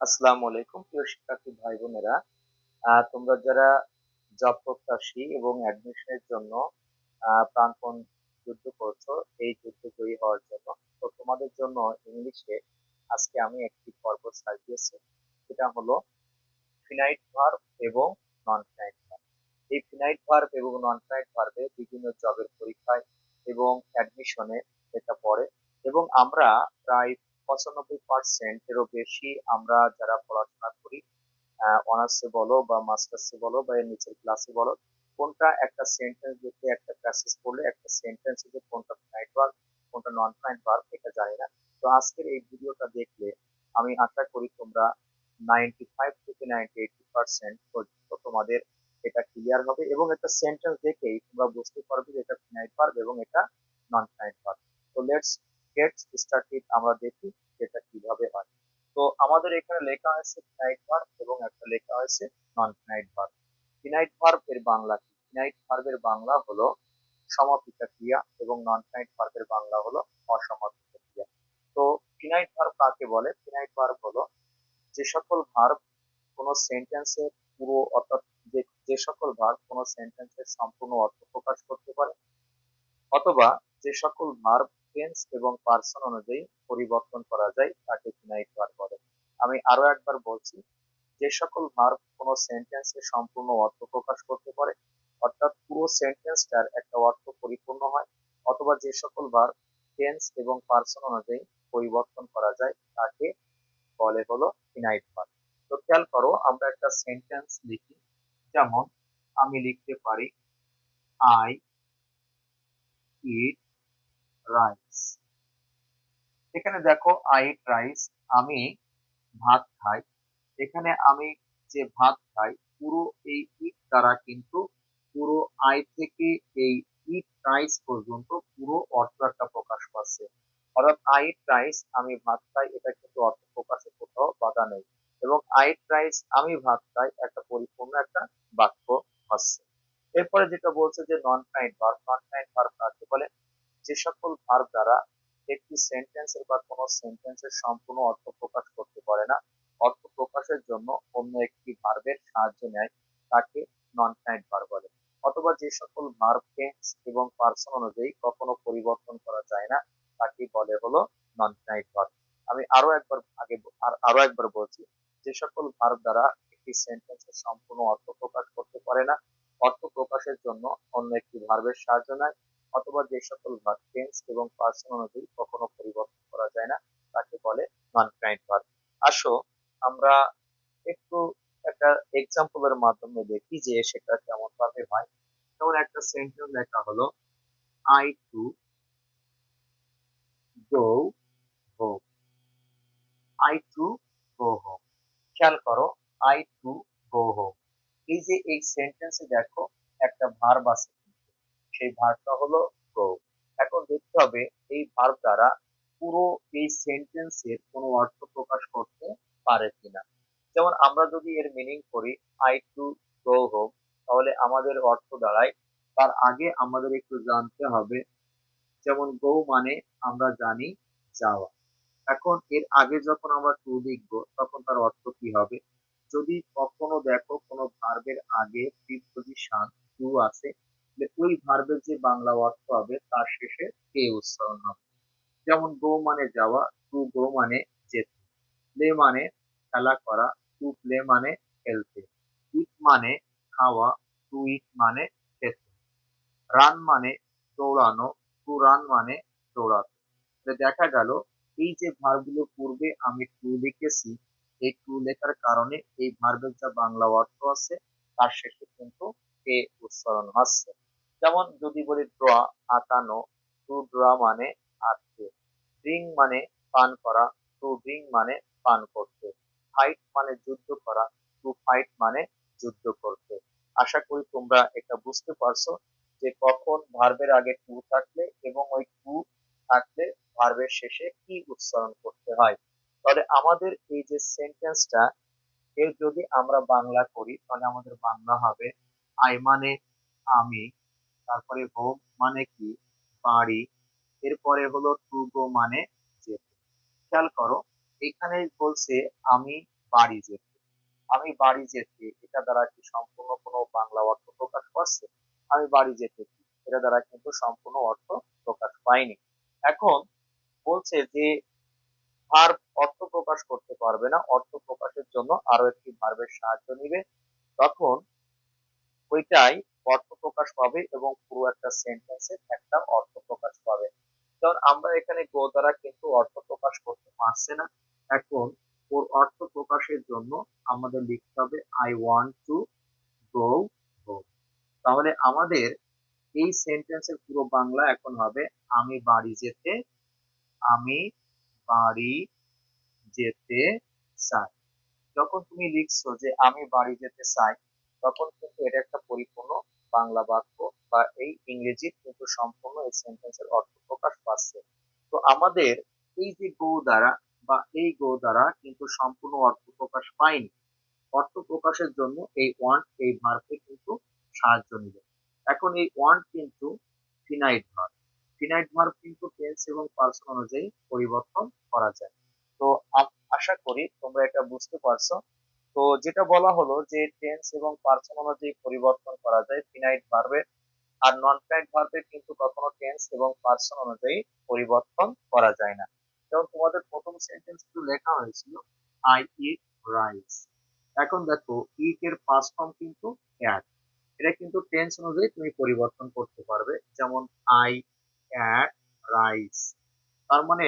আসসালামু আলাইকুম, প্রিয় শিক্ষার্থী ভাই বোনেরা তোমরা যারা জব প্রত্যাশী এবং অ্যাডমিশনের জন্য প্রাণপণ যুদ্ধ করছ, এই যুদ্ধে জয়ী হওয়ার জন্য, তো তোমাদের জন্য ইংলিশে আজকে আমি একটি পর্ব সাজিয়েছি। সেটা হলো ফিনাইট ভার্ব এবং নন ফিনাইট ভার্ব এই ফিনাইট ভার্ব এবং নন ফিনাইট ভার্বে বিভিন্ন জবের পরীক্ষায় এবং অ্যাডমিশনে এটা পড়ে এবং আমরা প্রায় পঁচানব্বই পার্সেন্টেরও বেশি আমরা যারা পড়াশোনা করি অনার্সে বলো বা মাস্টার্সে বলো বা এর নিচের ক্লাসে বলো, কোনটা একটা সেন্টেন্স দেখে একটা প্যাসেজ পড়লে একটা সেন্টেন্স যে কোনটা ফ্লাইট ভার্ব কোনটা নন ফ্লাইট ভার্ব এটা জানি না। তো আজকের এই ভিডিওটা দেখলে আমি আশা করি তোমরা নাইনটি ফাইভ থেকে নাইনটি এইটি পার্সেন্ট পর্যন্ত তোমাদের এটা ক্লিয়ার হবে এবং একটা সেন্টেন্স দেখেই তোমরা বুঝতে পারবে যে এটা ফিনাইট ভার্ব এবং এটা নন ফিনাইট ভার্ব তো লেটস স্টার্টেড আমরা দেখি যেটা কীভাবে হয়। তো আমাদের এখানে লেখা হয়েছে ফিনাইট ভার্ব এবং একটা লেখা non finite verb finite verb এর বাংলা কি? ফিনাইট বাংলা হলো সমাপিকা ক্রিয়া এবং নন ফিনাইট বাংলা হলো অসমাপিকা ক্রিয়া তো ফিনাইট ভার্ব কাকে বলে? ফিনাইট ভার্ব হলো যে সকল ভার্ব কোনো সেন্টেন্সের পুরো অর্থাৎ যে যে সকল ভার্ব কোনো সেন্টেন্সের সম্পূর্ণ অর্থ প্রকাশ করতে পারে অথবা যে সকল ভার্ব টেন্স এবং পার্সন অনুযায়ী পরিবর্তন করা যায় তাকে ফিনাইট ভার্ব বলে। আমি আরও একবার বলছি, যে সকল ভার্ব কোনো সেন্টেন্সে সম্পূর্ণ অর্থ প্রকাশ করতে পারে, অর্থাৎ পুরো সেন্টেন্সটার একটা অর্থ পরিপূর্ণ হয়, অথবা যে সকল ভার্ব টেন্স এবং পার্সন অনুযায়ী পরিবর্তন করা যায় তাকে বলে হলো ফিনাইট ভার্ব তো খেয়াল করো, আমরা একটা সেন্টেন্স লিখি, যেমন, আমি লিখতে পারি আই ইট রাইস এখানে দেখো আই ইট রাইস আমি ভাত খাই। এখানে আমি যে ভাত খাই, পুরো এই ইট দ্বারা কিন্তু পুরো আই থেকে এই ইট রাইস পর্যন্ত পুরো অর্থ একটা প্রকাশ পাচ্ছে অর্থাৎ আই ইট রাইস আমি ভাত খাই, এটা কিন্তু অর্থ প্রকাশে কোথাও বাধা নেই। এবং আই ইট রাইস আমি ভাত খাই, একটা পরিপূর্ণ একটা বাক্য হচ্ছে। এরপরে যেটা বলছে যে non fine verb non fine verb কাকে বলে? যে সকল ভার্ব দ্বারা একটি সেন্টেন্সের বা কোনো সেন্টেন্সের সম্পূর্ণ অর্থ প্রকাশ করতে পারে না। অর্থ প্রকাশের জন্য অন্য একটি ভার্বের সাহায্য নেয়, তাকে নন ফাইন ভার্ব বলে। অথবা যে সকল ভার্ব টেন্স এবং পার্সন অনুযায়ী কখনো পরিবর্তন করা যায় না তাকে বলে হলো নন ফাইন ভার্ব আমি আরও একবার আগে আরও একবার বলছি, যে সকল ভার্ব দ্বারা একটি সেন্টেন্সের সম্পূর্ণ অর্থ প্রকাশ করতে পারে না। অর্থ প্রকাশের জন্য অন্য একটি ভার্বের সাহায্য নেয় অথবা যে সকল ভার্ব টেন্স এবং পার্সন অনুযায়ী কখনো পরিবর্তন করা যায় না, তাকে বলে নন কাইন্ড ভার্ব আসো, আমরা একটু একটা এক্সাম্পলের মাধ্যমে দেখি যে সেটা কেমন ভাবে হয়। যেমন একটা সেন্টেন্স লেখা হলো I to go home I to go home খেয়াল করো আই টু গো হোম এই যে এই সেন্টেন্সে দেখো, একটা ভার্ব আছে। সেই ভার্বটা হলো গো এখন দেখতে হবে এই ভার্ব দ্বারা পুরো এই সেন্টেন্সের কোনো অর্থ প্রকাশ করতে পারে কিনা। যেমন আমরা যদি এর মিনিং করি আই টু গো হোম তাহলে আমাদের অর্থ দাঁড়ায়। তার আগে আমাদের একটু জানতে হবে, যেমন গো মানে আমরা জানি যাওয়া। এখন এর আগে যখন আমরা টু লিখব, তখন তার অর্থ কি হবে? যদি কখনো দেখো কোনো ভার্বের আগে প্রিপোজিশন টু আছে ওই ভার্বের যে বাংলা অর্থ হবে, তার শেষে কে উচ্চারণ হবে। যেমন, গো মানে যাওয়া টু গো মানে যেতে। প্লে মানে খেলা করা টু প্লে মানে খেলতে। ইট মানে খাওয়া টু ইট মানে খেতে। রান মানে দৌড়ানো টু রান মানে দৌড়াতে। দেখা গেল, এই যে ভার্বগুলো পূর্বে আমি টু লিখেছি, এই টু লেখার কারণে এই ভার্বের যা বাংলা অর্থ আছে, তার শেষে কিন্তু কে উচ্চারণ হচ্ছে যেমন যদি বলি ড্র, আঁকানো, টু ড্র মানে আঁকতে ড্রিঙ্ক মানে পান করা, টু ড্রিঙ্ক মানে পান করতে ফাইট মানে যুদ্ধ করা, টু ফাইট মানে যুদ্ধ করতে। আশা করি তোমরা এটা বুঝতে পারছ যে কখন ভার্বের আগে টু থাকলে এবং ওই টু থাকলে ভার্বের শেষে কি উচ্চারণ করতে হয়। তাহলে আমাদের এই যে সেন্টেন্সটা, এর যদি আমরা বাংলা করি, তাহলে আমাদের বাংলা হবে, আই মানে আমি তারপরে হোম মানে কি? বাড়ি। এরপরে হলো টু গো মানে যেতে। খেয়াল করো এখানে বলছে আমি বাড়ি যেতে। আমি বাড়ি যেতে, এটা দ্বারা কি সম্পূর্ণ কোনো বাংলা অর্থ প্রকাশ পাচ্ছে? আমি বাড়ি যেতে, এটা দ্বারা কিন্তু সম্পূর্ণ অর্থ প্রকাশ পায়নি। এখন বলছে যে ভার্ব অর্থ প্রকাশ করতে পারবে না, অর্থ প্রকাশের জন্য আরও একটি ভার্বের সাহায্য নিবে। তখন ওইটাই অর্থ প্রকাশ পাবে এবং পুরো একটা সেন্টেন্সের একটা অর্থ প্রকাশ পাবে। কারণ আমরা এখানে গো দ্বারা কিন্তু অর্থ প্রকাশ করতে পারছে না। এখন ওর অর্থ প্রকাশের জন্য আমাদের লিখতে হবে I want to go go তাহলে আমাদের এই সেন্টেন্সের পুরো বাংলা এখন হবে, আমি বাড়ি যেতে, আমি বাড়ি যেতে চাই। যখন তুমি লিখছো যে, আমি বাড়ি যেতে চাই, তখন কিন্তু এটা একটা পরিপূর্ণ বাংলা বাক্য বা এই ইংরেজির কিন্তু সম্পূর্ণ এই সেন্টেন্সের অর্থ প্রকাশ পাচ্ছে। তো আমাদের এই যে গো দ্বারা বা এই গো দ্বারা কিন্তু সম্পূর্ণ অর্থ প্রকাশ পায়নি। অর্থ প্রকাশের জন্য এই ওয়ান্ট এই ভার্বে কিন্তু সাহায্য নিবে এখন এই ওয়ান্ট কিন্তু ফিনাইট ভার্ব ফিনাইট ভার্ব কিন্তু টেন্স এবং পার্সন অনুযায়ী পরিবর্তন করা যায়। তো আশা করি তোমরা এটা বুঝতে পারছ। তো যেটা বলা হলো যে টেন্স এবং পার্সন অনুযায়ী পরিবর্তন করা যায় ফিনাইট ভার্বের আর নন ফিনাইট ভার্বের কিন্তু কখনো টেন্স এবং পার্সন অনুযায়ী পরিবর্তন করা যায় না। যেমন তোমাদের প্রথম সেন্টেন্স কিন্তু লেখা হয়েছিল আই ইট রাইস এখন দেখো ইট এর পাস্ট ফর্ম কিন্তু অ্যাড এটা কিন্তু টেন্স অনুযায়ী তুমি পরিবর্তন করতে পারবে। যেমন আই অ্যাড রাইস তার মানে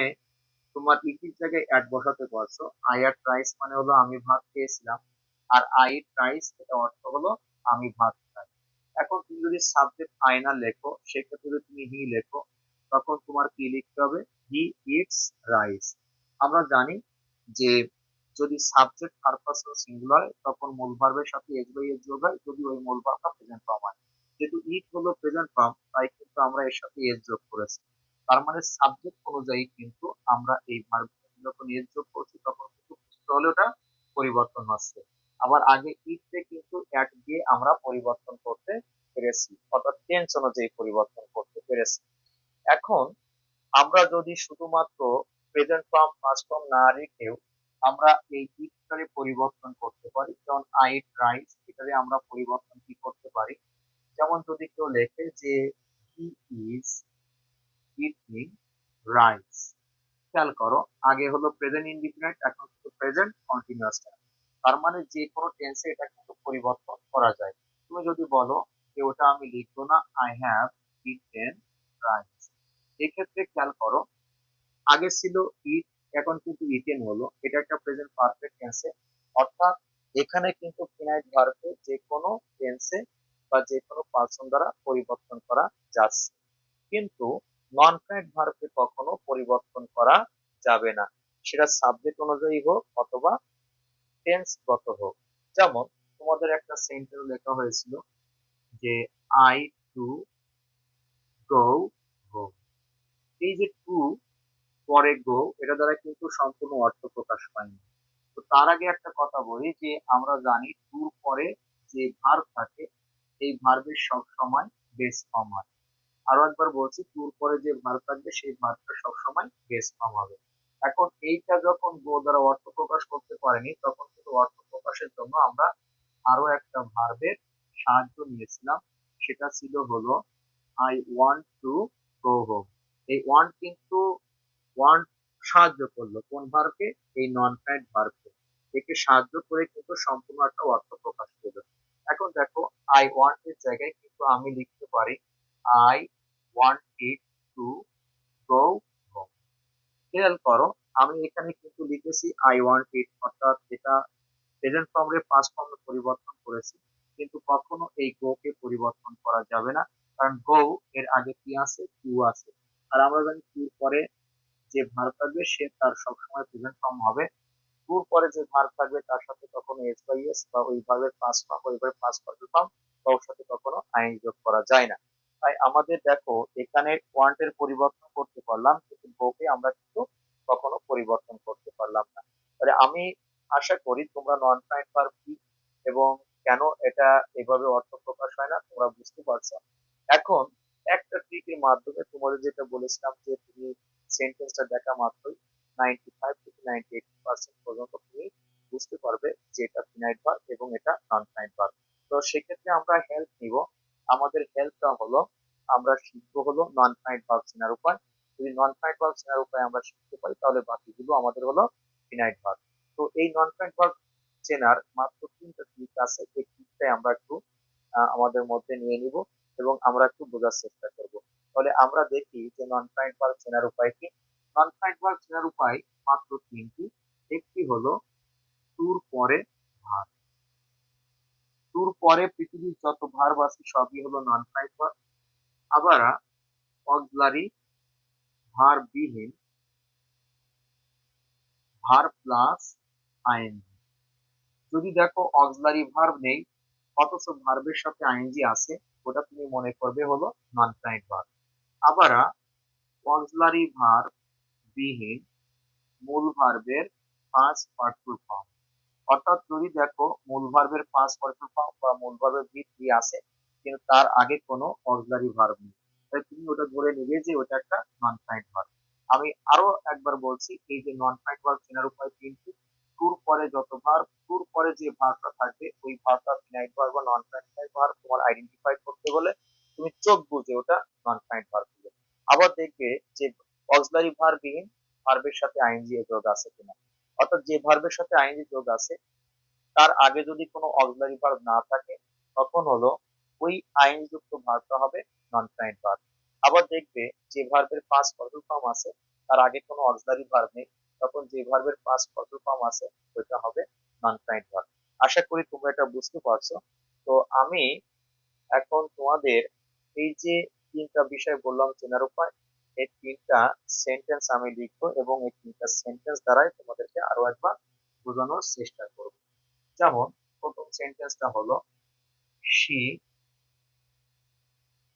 তোমার ইটির জায়গায় অ্যাড বসাতে পারছ। আই অ্যাড রাইস মানে হলো আমি ভাত খেয়েছিলাম আর আই ইট রাইস এটা অর্থ হলো আমি ভাত খাই এখন তুমি যদি সাবজেক্ট আয়না লেখো, সেক্ষেত্রে যদি তুমি হি লেখো, তখন তোমার কি লিখতে হবে? হি ইটস রাইস আমরা জানি যে যদি সাবজেক্ট আর পার্সন সিঙ্গুলার তখন মূল ভার্বের সাথে এস বাই এস যোগ হয়। যদি ওই মূল ভার্বটা প্রেজেন্ট ফর্ম হয়। যেহেতু ইট হলো প্রেজেন্ট ফর্ম তাই কিন্তু আমরা এর সাথে এস যোগ করেছি। তার মানে সাবজেক্ট অনুযায়ী কিন্তু আমরা এই ভার্ব যখন এস যোগ করছি, তখন কিন্তু তাহলে ওটা পরিবর্তন হচ্ছে আবার আগে ইটে কিন্তু এক দিয়ে আমরা পরিবর্তন করতে পেরেছি, অর্থাৎ টেন্স অনুযায়ী পরিবর্তন করতে পেরেছি। এখন আমরা যদি শুধুমাত্র প্রেজেন্ট ফর্ম পাস্ট ফর্ম না রেখেও আমরা এই ইটটারে পরিবর্তন করতে পারি, যেমন আই ইট রাইস এটারে আমরা পরিবর্তন কি করতে পারি? যেমন যদি কেউ লেখে যে হি ইজ ইটিং রাইস খেয়াল করো, আগে হলো প্রেজেন্ট ইনডিফিনাইট এখন কিন্তু প্রেজেন্ট কন্টিনিউয়াস টাইম তার মানে যে কোনো টেন্সে এটা কিন্তু পরিবর্তন করা যায়। তুমি যদি বলো যে ওটা আমি লিখব না আই হ্যাভ ইটেন রাইস এক্ষেত্রে খেয়াল করো, আগে ছিল ইট এখন কিন্তু ইটেন হলো। এটা একটা প্রেজেন্ট পারফেক্ট টেন্সে অর্থাৎ এখানে কিন্তু ফিনাইট ভার্বে যে কোনো টেন্সে বা যে কোনো পার্সন দ্বারা পরিবর্তন করা যাচ্ছে। কিন্তু নন ফিনাইট ভার্বে কখনো পরিবর্তন করা যাবে না। সেটা সাবজেক্ট অনুযায়ী হোক অথবা টেন্স গত হোক। যেমন তোমাদের একটা সেন্টেন্স লেখা হয়েছিল যে আই টু গো হোম এই যে টু পরে গো এটা দ্বারা কিন্তু সম্পূর্ণ অর্থ প্রকাশ পায়নি। তো তার আগে একটা কথা বলি যে, আমরা জানি টুর পরে যে ভার্ব থাকে, এই ভার্বের সব সময় বেস ফর্ম হয়। আরও একবার বলছি টুর পরে যে ভার্ব থাকবে, সেই ভার্বটা সবসময় বেস ফর্ম হবে। এখন এইটা যখন গো দ্বারা অর্থ প্রকাশ করতে পারেনি, তখন কিন্তু অর্থ প্রকাশের জন্য আমরা আরও একটা ভার্বের সাহায্য নিয়েছিলাম। সেটা ছিল হলো I want to go home এই ওয়ান্ট কিন্তু ওয়ান্ট সাহায্য করল। কোন ভার্বকে এই নন প্যান্ট ভার্বকে একে সাহায্য করে কিন্তু সম্পূর্ণ একটা অর্থ প্রকাশ করবে এখন দেখো আই ওয়ান্ট এর জায়গায় কিন্তু আমি লিখতে পারি I want it to go home খেয়াল করো, আমি এখানে কিন্তু লিখেছি আই ওয়ান্ট ইট অর্থাৎ এটা প্রেজেন্ট ফর্মে পাস্ট ফর্মে পরিবর্তন করেছি, কিন্তু কখনো এই গো কে পরিবর্তন করা যাবে না, কারণ গো এর আগে কি আছে? টু আছে। আর আমরা জানি টুর পরে যে ভার থাকবে, সে তার সবসময় প্রেজেন্ট ফর্ম হবে। টুর পরে যে ভার থাকবে, তার সাথে কখনো এস বাই এস বা ওইভাবে পাস ফর্ম ওইভাবে পাস পার্সেল ফর্ম ওর সাথে কখনো আইন যোগ করা যায় না। তাই আমাদের দেখো, এখানে ওয়ান্টের পরিবর্তন করতে পারলাম, কিন্তু গোকে আমরা কিন্তু কখনো পরিবর্তন করতে পারলাম না। তাহলে আমি আশা করি তোমরা নন ফাইন ভার্ব কি এবং কেন এটা এভাবে অর্থ প্রকাশ হয় না, তোমরা বুঝতে পারছ। এখন একটা ট্রিকের মাধ্যমে তোমাদের যেটা বলেছিলাম যে তুমি সেন্টেন্সটা দেখা মাত্রই নাইনটি ফাইভ থেকে নাইনটি এইট পার্সেন্ট পর্যন্ত তুমি বুঝতে পারবে যে এটা ফিনাইট ভার্ব এবং এটা নন ফিনাইট ভার্ব তো সেক্ষেত্রে আমরা হেল্প নিব। আমাদের হেল্পটা হলো, আমরা শিখব হলো নন ফিনাইট ভার্ব চেনার উপায়। যদি নন ফিনাইট ভার্ব চেনার উপায় আমরা শিখতে পারি, তাহলে বাকিগুলো আমাদের হলো ফিনাইট ভার্ব তো এই নন ফিনাইট ভার্ব চেনার মাত্র তিনটা ট্রিক আছে, এই ট্রিকটাই আমরা একটু আমাদের মধ্যে নিয়ে নিব এবং আমরা একটু বোঝার চেষ্টা করব। তাহলে আমরা দেখি যে নন ফ্লাইট ভার্ব চেনার উপায় কি? নন ফ্লাইট ভার্ব চেনার উপায় মাত্র তিনটি। একটি হলো টুর পরে ভার টুর পরে পৃথিবীর যত ভার্ব আছে সবই হলো নন ভার্ব আবার অক্সিলারি ভার বিহীন ভার প্লাস আইএনজি যদি দেখো অক্সিলারি ভার্ব নেই, অথচ ভার্বের সাথে আইএনজি আছে, ওটা তুমি মনে করবে হলো নন ফ্লাইট ভার্ব আবার অক্সিলারি ভার্ব বিহীন, মূল ভার্বের পাঁচ পার্টফুল ফর্ম অর্থাৎ যদি দেখো মূল ভার্বের পাঁচ ফর্ম বা মূল ভার্বের ভিত্তি আছে কিন্তু তার আগে কোনো অক্সিলারি ভার্ব নেই। তাই তুমি ওটা ধরে নিবে যে ওটা একটা নন ফ্লাইট ভার্ব আমি আরও একবার বলছি, এই যে নন ফ্লাইট ভার্ব চেনার উপায় কিন্তু টুর পরে যত ভার্ব টুর পরে যে ভার্বটা থাকবে, ওই ভার্বটা ফিনাইট ভার্ব বা নন ফিনাইট ভার্ব তোমার আইডেন্টিফাই করতে বলে তুমি চোখ বুঝে ওটা নন ফিনাইট ভার্ব আবার দেখবে যে অক্সিলারি ভার্বহীন ভার্বের সাথে আইএনজি যোগ আছে কিনা। অর্থাৎ যে ভার্বের সাথে আইএনজি যোগ আছে, তার আগে যদি কোনো অক্সিলারি ভার্ব না থাকে, তখন হলো ওই আইএনজি যুক্ত ভার্বটা হবে নন ফিনাইট ভার্ব আবার দেখবে যে ভার্বের পাঁচ ফসল ফর্ম আছে, তার আগে কোনো অক্সিলারি ভার্ব নেই, তখন যে ভার্বের পাঁচ ফসল ফর্ম আছে, ওইটা হবে নন ফিনাইট ভার্ব আশা করি তোমরা এটা বুঝতে পারছ। তো আমি এখন তোমাদের এই যে তিনটা বিষয় বললাম, চেনার উপায় এই তিনটা সেন্টেন্স আমি লিখব এবং এই তিনটা সেন্টেন্স দ্বারাই তোমাদেরকে আরও একবার বোঝানোর চেষ্টা করব। যেমন, প্রথম সেন্টেন্সটা হলো, she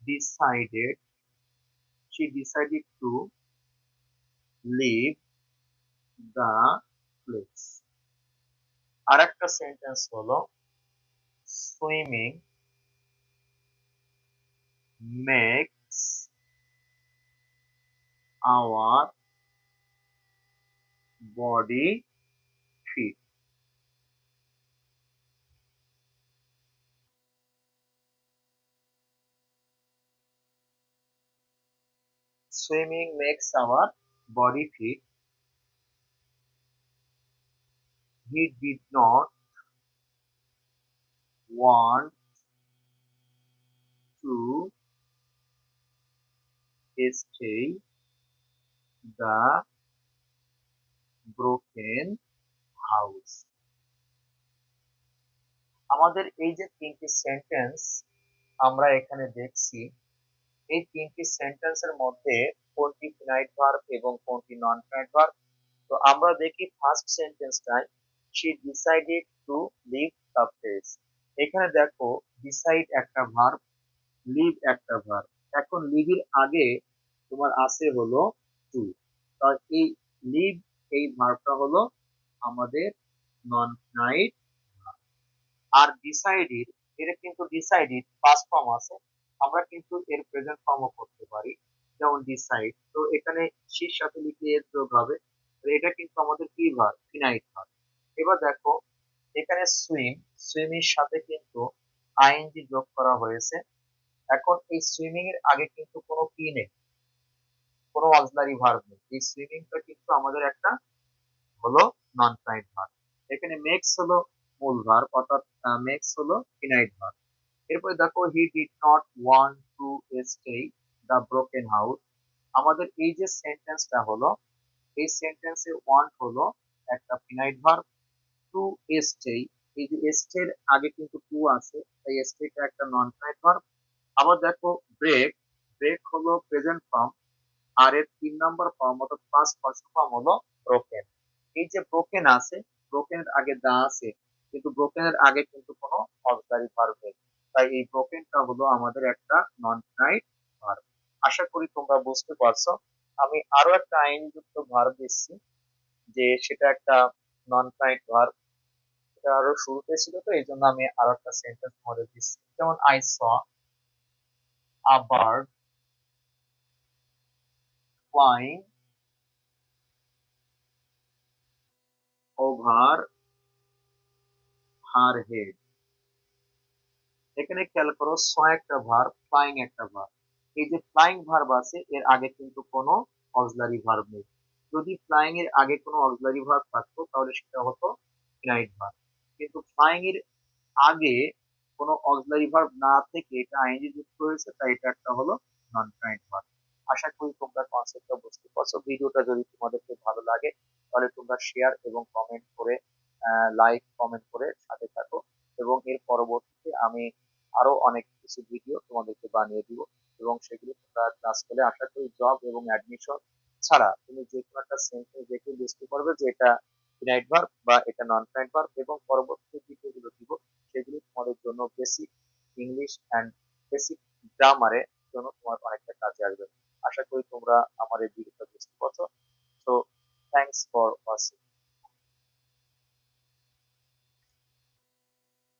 decided she decided to leave the place. আর একটা সেন্টেন্স হলো swimming makes our body fit swimming makes our body fit. He did not want to stay the broken house. আমাদের এই যে তিনটি সেন্টেন্স আমরা এখানে দেখছি, এই তিনটি সেন্টেন্সের মধ্যে কোনটি ফিনাইট ভার্ব এবং কোনটি নন ফিনাইট ভার্ব তো আমরা দেখি ফার্স্ট সেন্টেন্সটায় she decided to leave the place. এখানে দেখো ডিসাইড একটা ভার্ব লিভ একটা ভার্ব এখন লিভের আগে তোমার আছে হলো টু এই লিভ এই ভার্বটা হলো আমাদের নন নাইট আর ডিসাইডেড এটা কিন্তু ডিসাইডেড ফর্ম আছে, আমরা কিন্তু এর প্রেজেন্ট ফর্মও করতে পারি, যেমন ডিসাইড তো এখানে সির সাথে লিখলে এর যোগ হবে এটা কিন্তু আমাদের কি ভার ফিনাইট ভার এবার দেখো, এখানে সুইম সুইমির সাথে কিন্তু আইএনজি যোগ করা হয়েছে। এখন এই সুইমিং এর আগে কিন্তু কোনো কি নেই। কোনো অক্সিলারি ভার্ব নেই। এই সুইমিংটা কিন্তু আমাদের একটা হলো নন ফিনাইট ভার্ব এখানে মেক্স হলো মূল ভার্ব অর্থাৎ মেক্স হলো ফিনাইট ভার্ব এরপরে দেখো he did not want to stay the broken house আমাদের এই যে সেন্টেন্সটা হলো, এই সেন্টেন্সে ওয়ান্ট হলো একটা ফিনাইট ভার্ব টু স্টে এই যে স্টের আগে কিন্তু টু আছে, তাই স্টেটা একটা নন ফিনাইট ভার্ব আবার দেখো ব্রেক ব্রেক হলো প্রেজেন্ট ফর্ম আর এর তিন নম্বর ফর্ম অর্থাৎ ফার্স্ট ফার্স্ট ফর্ম হলো ব্রোকেন এই যে ব্রোকেন আছে ব্রোকেনের আগে দা আছে, কিন্তু ব্রোকেনের আগে কিন্তু কোনো অক্সিলারি ভার্ব নেই। তাই এই ব্রোকেনটা হলো আমাদের একটা নন ফিনাইট ভার্ব আশা করি তোমরা বুঝতে পারছ। আমি আরও একটা আইনযুক্ত ভার্ব দিচ্ছি, যে সেটা একটা নন ফিনাইট ভার্ব এটা আরও শুরুতে ছিল তো, এই জন্য আমি আরও একটা সেন্টেন্স তোমাদের দিচ্ছি। যেমন I saw a bird flying over her head এখানে খেয়াল করো স একটা ভার ফ্লাইং একটা ভার এই যে ফ্লাইং ভার্ব আছে, এর আগে কিন্তু কোনো অক্সিলারি ভার্ব নেই। যদি ফ্লাইং এর আগে কোনো অক্সিলারি ভার্ব থাকতো, তাহলে সেটা হতো ফিনাইট ভার্ব কিন্তু ফ্লাইং এর আগে কোনো অক্সিলারি ভার্ব না থেকে এটা আইএনজি যুক্ত হয়েছে, তাই এটা একটা হলো নন ফিনাইট ভার্ব আশা করি তোমরা কনসেপ্টটা বুঝতে পারছ। ভিডিওটা যদি তোমাদেরকে ভালো লাগে, তাহলে তোমরা শেয়ার এবং কমেন্ট করে লাইক কমেন্ট করে সাথে থাকো এবং এর পরবর্তীতে আমি আরও অনেক কিছু ভিডিও তোমাদেরকে বানিয়ে দিব এবং সেগুলো তোমরা ক্লাস করলে আশা করি জব এবং অ্যাডমিশন ছাড়া তুমি যে কোনো একটা সেন্টেন্স দেখে বুঝতে পারবে যে এটা ফিনাইট ভার্ব বা এটা নন ফিনাইট ভার্ব এবং পরবর্তী ভিডিওগুলো দিব, সেগুলো তোমাদের জন্য বেসিক ইংলিশ অ্যান্ড বেসিক গ্রামারের জন্য তোমার অনেকটা কাজে আসবে। আশা করি তোমরা আমার এই ভিডিওটা বুঝতে পারছ তো থ্যাংকস ফর ওয়াচিং